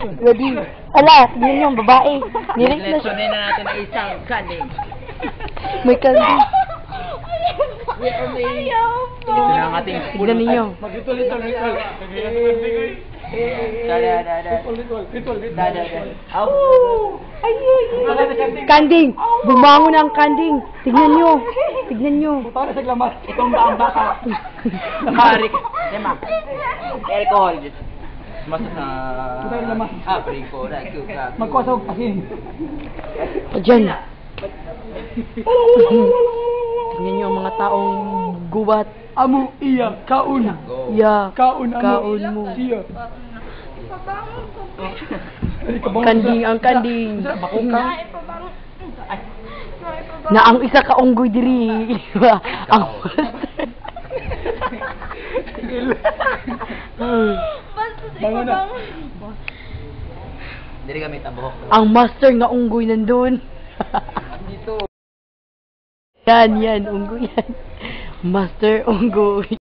Ready? Ala, yun yung babae. Nirate na siya. Lesonin na natin ang isang kanin. May kaldi. Ito na ang ating Tignan ninyo. Dada, dada. Dada, dada. Aw! Kanding! Bumangon ang kanding! Tignan nyo! Tignan nyo! Itong ba ang baka? Nakarik. Lima. Alcohol. Masa sa... Ah, priko. Magkwasog asin. O dyan. Tignan nyo ang mga taong gubat. Amo iya kaun. Go. Ya. Kaun amo. Kaun mo. Siya. Kanding ang kanding. Bakukang. Na ang isa ka unggoy diri. ang Hmm. Bango na. Dili kami tabuhok. ang master nga unggoy nandun. Dito. yan, yan, unggoy yan. Master unggoy.